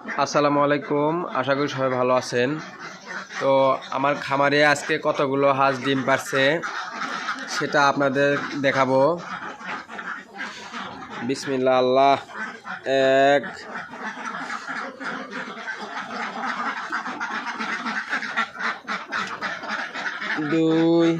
আসসালামু আলাইকুম। আশা করি সবাই ভালো আছেন। তো আমার খামারে আজকে কতগুলো হাঁস, ডিম পারছে সেটা আপনাদের দেখাবো। বিসমিল্লা আল্লাহ। এক। দুই।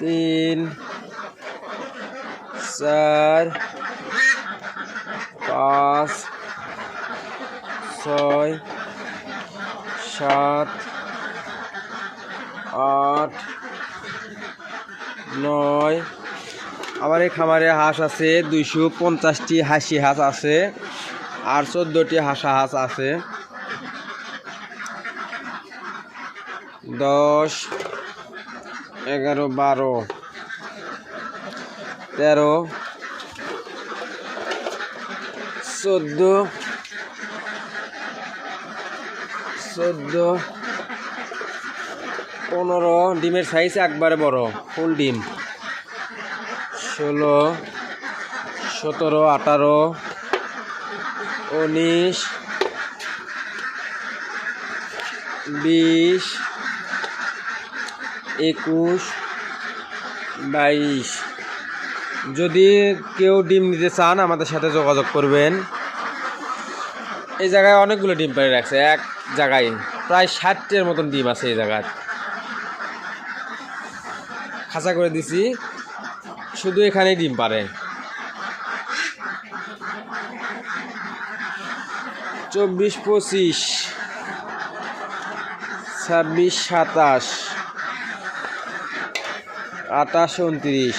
তিন। চার। পাঁচ, ছয়, সাত, আট, নয়। আমার এই খামারে হাঁস আছে, দুইশো পঞ্চাশটি হাসি হাঁস আছে আর চোদ্দোটি হাসা হাঁস আছে। দশ, এগারো, বারো, তেরো চোদ্দ চোদ্দ, পনেরো, ডিমের সাইজ একবারে বড় ফুল ডিম। ষোলো, সতেরো, আঠারো, উনিশ, বিশ, একুশ, বাইশ। যদি কেউ ডিম নিতে চান, আমাদের সাথে যোগাযোগ করবেন। এই জায়গায় অনেকগুলো ডিম পাড়ে রাখছে, এক জায়গায় প্রায় ষাটটির মতন ডিম আছে এই জায়গায়। খাঁচা করে দিছি, শুধু এখানেই ডিম পারে চব্বিশ, পঁচিশ, ছাব্বিশ, সাতাশ, আঠাশ, উনত্রিশ।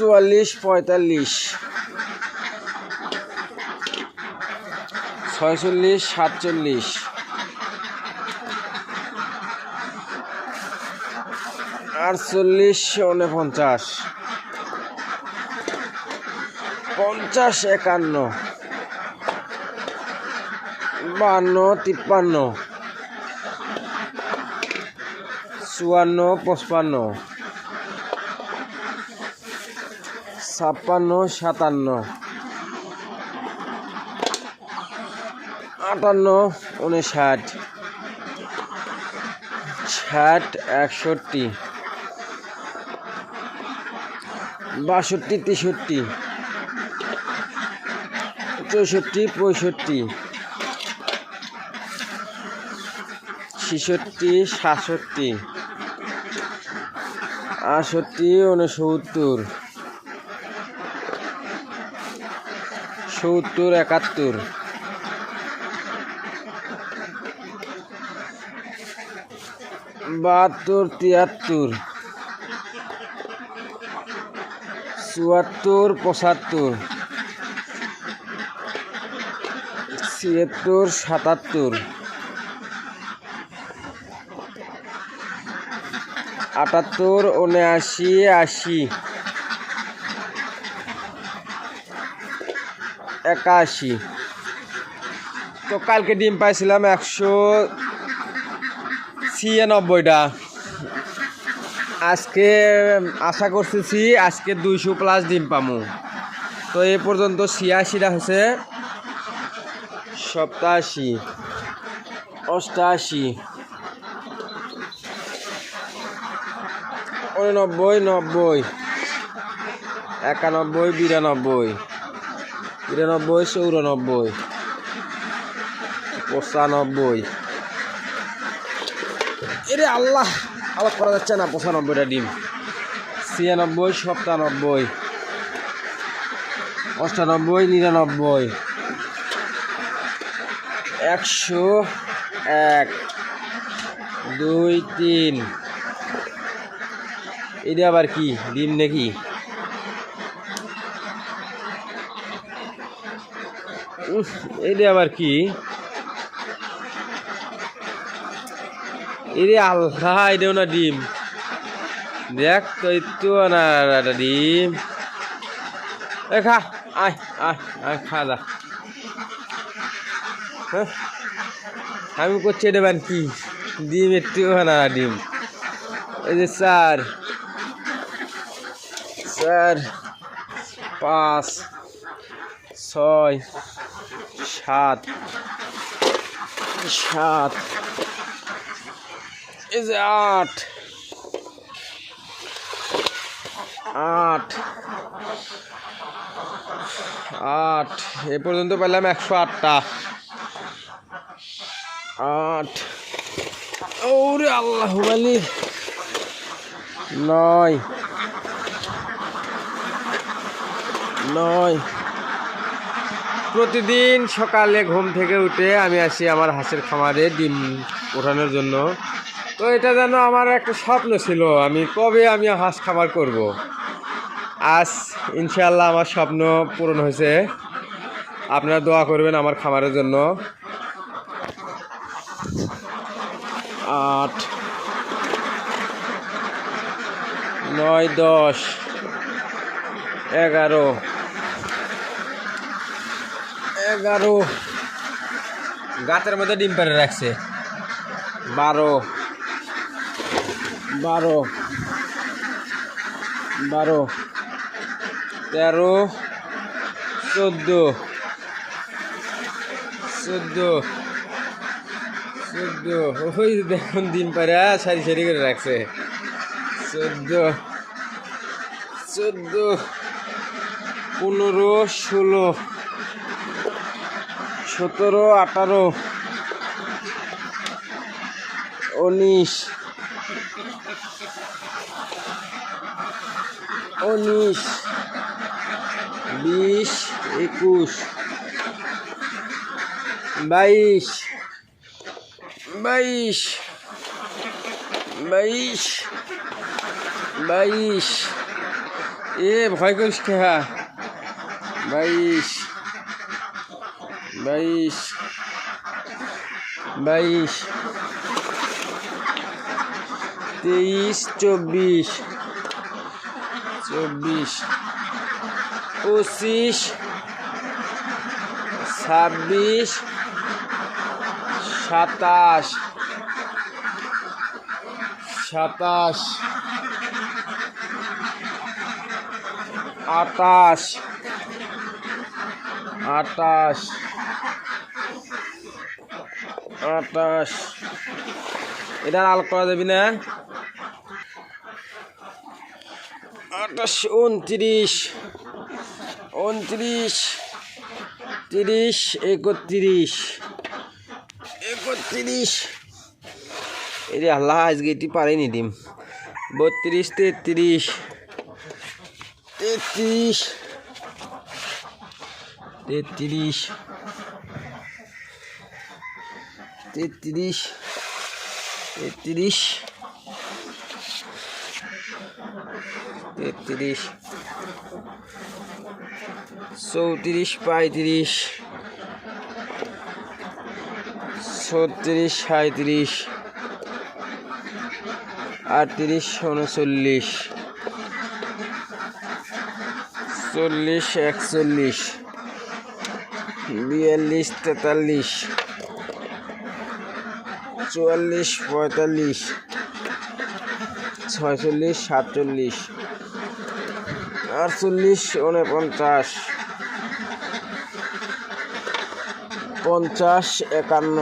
চুয়াল্লিশ পঁয়তাল্লিশ। ছয়চল্লিশ সাতচল্লিশ। আটচল্লিশ উনপঞ্চাশ। পঞ্চাশ একান্ন। বান্ন তিপ্পান্ন। চুয়ান্ন পঁচপান্ন। ছাপ্পান্ন সাতান্ন। আটান্ন উনষাট। ষাট একষট্টি। বাষট্টি তেষট্টি। চৌষট্টি পঁয়ষট্টি। ছেষট্টি সাতষট্টি। আটষট্টি উনসত্তর সত্তর একাত্তর। বাহাত্তর তিয়াত্তর। চুয়াত্তর পঁচাত্তর। ছিয়াত্তর সাতাত্তর। আটাত্তর উনআশি আশি। একাশি। তো কালকে ডিম পাইছিলাম একশো ছিয়ানব্বইটা। আজকে আশা করতেছি আজকে দুইশো প্লাস ডিম পামু। তো এ পর্যন্ত ছিয়াশিটা হচ্ছে সপ্তাশি, অষ্টাশি, উননব্বই, নব্বই, একানব্বই, বিরানব্বই। বিরানব্বই চৌরানব্বই, পঁচানব্বই। এরে আল্লাহ আল্লাহ করা যাচ্ছে না পঁচানব্বইটা ডিম। ছিয়ানব্বই, সপ্তানব্বই, অষ্টানব্বই, নিরানব্বই, একশো এক, দুই, তিন। এটা আবার কি? ডিম নাকি? এটা আবার কি? এরে আল্লাহ এটাও না ডিম। দেখ তো একটু না ডিম। এ খা, আয় আয় আয়, খা দা হ্যাঁ? আমি করছি এটা বান কি? ডিম একটু না ডিম। এই যে চার চার পাঁচ, ছয় সাত সাত এই যে আট। আট। আট। এ পর্যন্ত পেলাম একশো আটটা। আট। ওরে আল্লাহ বলি নয়। নয়। প্রতিদিন সকালে ঘুম থেকে উঠে আমি আসি আমার হাঁসের খামারে ডিম ওঠানোর জন্য। তো এটা যেন আমার একটা স্বপ্ন ছিল, আমি কবে আমি হাঁস খামার করব। আজ ইনশাল্লাহ আমার স্বপ্ন পূরণ হয়েছে। আপনারা দোয়া করবেন আমার খামারের জন্য। আট, নয়, দশ, এগারো এগারো। গাতের মধ্যে ডিম পেড়ে রাখছে। বারো। বারো। বারো। তেরো। চোদ্দ। চোদ্দ। চোদ্দ। ওই দেখুন, ডিম পারে সারি সারি করে রাখছে। চোদ্দ। চোদ্দ। পনেরো, ষোলো। সতেরো, আঠারো, উনিশ উনিশ, বিশ, একুশ, বাইশ বাইশ বাইশ বাইশ। এ, ভয় করিস খেয়া বাইশ। বাইশ বাইশ তেইশ চব্বিশ চব্বিশ পঁচিশ ছাব্বিশ সাতাশ সাতাশ আটাশ আটাশ আটাশ এটা আল করা যাবি না? আটাশ উনত্রিশ উনত্রিশ, তিরিশ, একত্রিশ একত্রিশ। এই আল্লাহ, আজকে এটি পারেনি ডিম। বত্রিশ, তেত্রিশ তেত্রিশ তেত্রিশ। তেত্রিশ তেত্রিশ তেত্রিশ চৌত্রিশ পঁয়ত্রিশ ছত্রিশ সাঁত্রিশ আটত্রিশ উনচল্লিশ চল্লিশ একচল্লিশ বিয়াল্লিশ তেতাল্লিশ চুয়াল্লিশ, পঁয়তাল্লিশ, ছয়চল্লিশ, সাতচল্লিশ, আটচল্লিশ উনপঞ্চাশ পঞ্চাশ, একান্ন,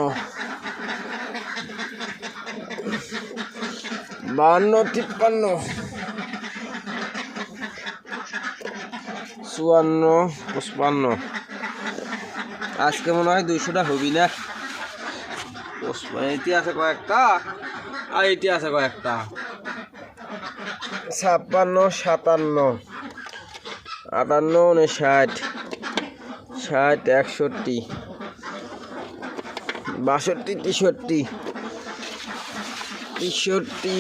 বাহান্ন, তিপ্পান্ন, চুয়ান্ন, পঁচপান্ন। আজকে মনে হয় দুইশোটা হবি না? এটি আছে কয়েকটা, আর এটি আছে কয়েকটা। ছাপ্পান্ন, সাতান্ন। আটান্ন উনষাট ষাট, একষট্টি। বাষট্টি, তেষট্টি। তেষট্টি,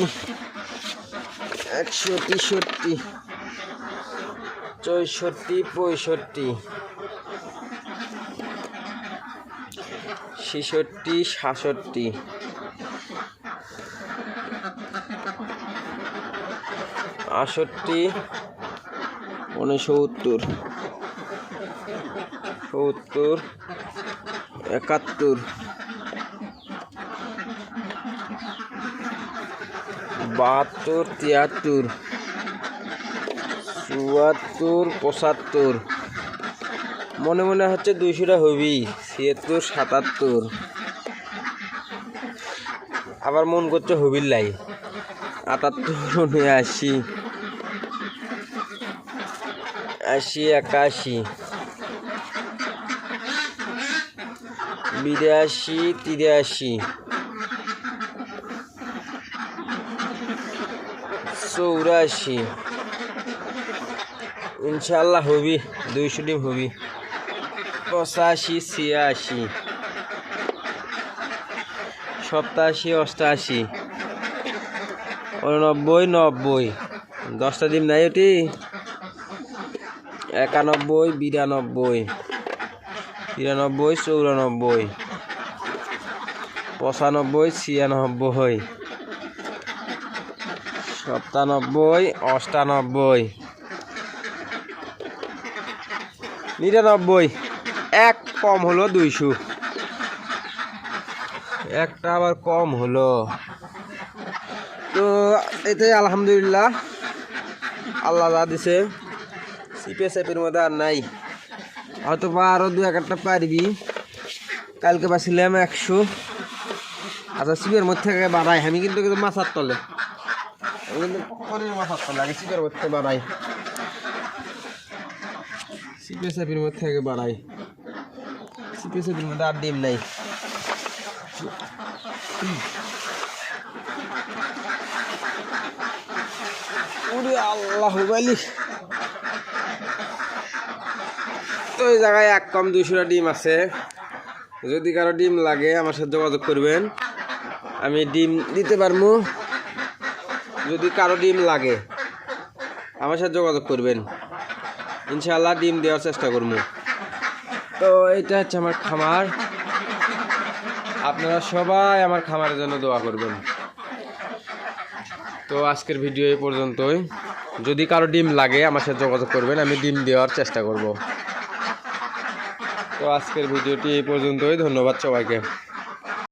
একশো তেষট্টি। চৌষট্টি, পঁয়ষট্টি। ছেষট্টি, সাতষট্টি। আষট্টি উনসত্তর। সত্তর, একাত্তর। বাহাত্তর, তিয়াত্তর। চুয়াত্তর, পঁচাত্তর। মনে মনে হচ্ছে দুইশোটা হবি। ছিয়াত্তর, সাতাত্তর। আবার মন করছে হবির লাই। আটাত্তর, উনআশি। আশি, একাশি। বিরাশি, তিরাশি। চৌরাশি। ইনশাল্লাহ হবি, দুইশো ডিম হবি। পঁচাশি, ছিয়াশি। সপ্তাশি, অষ্টাশি। উননব্বই, নব্বই। দশটা ডিম নাই ওটি? একানব্বই, বিরানব্বই। তিরানব্বই, চৌরানব্বই। পঁচানব্বই, ছিয়ানব্বই। সপ্তানব্বই, অষ্টানব্বই। নিরানব্বই। এক কম হলো দুইশো। একটা আবার কম হলো। তো এতে আলহামদুলিল্লাহ। আল্লাহ যা দিছে সিপে সাইপের মধ্যে আর নাই। হয়তো বা আরও দু এক একটা পারবি। কালকে পাচ্ছিলাম একশো। আচ্ছা সিপের মধ্যে থেকে বাড়াই। আমি কিন্তু কিন্তু মাথার তলে। আমি কিন্তু শরীর মাথার তলে। আগে সিপের মধ্যে বাড়াই। সিপে সাইপের মধ্যে থেকে বাড়াই। মধ্যে আর ডিম নাই। আল্লাহ বালি তো এই জায়গায় এক কম দুইশোটা ডিম আছে। যদি কারও ডিম লাগে, আমার সাথে যোগাযোগ করবেন। আমি ডিম দিতে পারব যদি কারও ডিম লাগে, আমার সাথে যোগাযোগ করবেন। ইনশাল্লাহ ডিম দেওয়ার চেষ্টা করব তো এটা হচ্ছে আমার খামার। আপনারা সবাই আমার খামারের জন্য দোয়া করবেন। তো আজকের ভিডিও এই পর্যন্তই। যদি কারও ডিম লাগে, আমার সাথে যোগাযোগ করবেন, আমি ডিম দেওয়ার চেষ্টা করব। তো আজকের ভিডিওটি এই পর্যন্তই। ধন্যবাদ সবাইকে।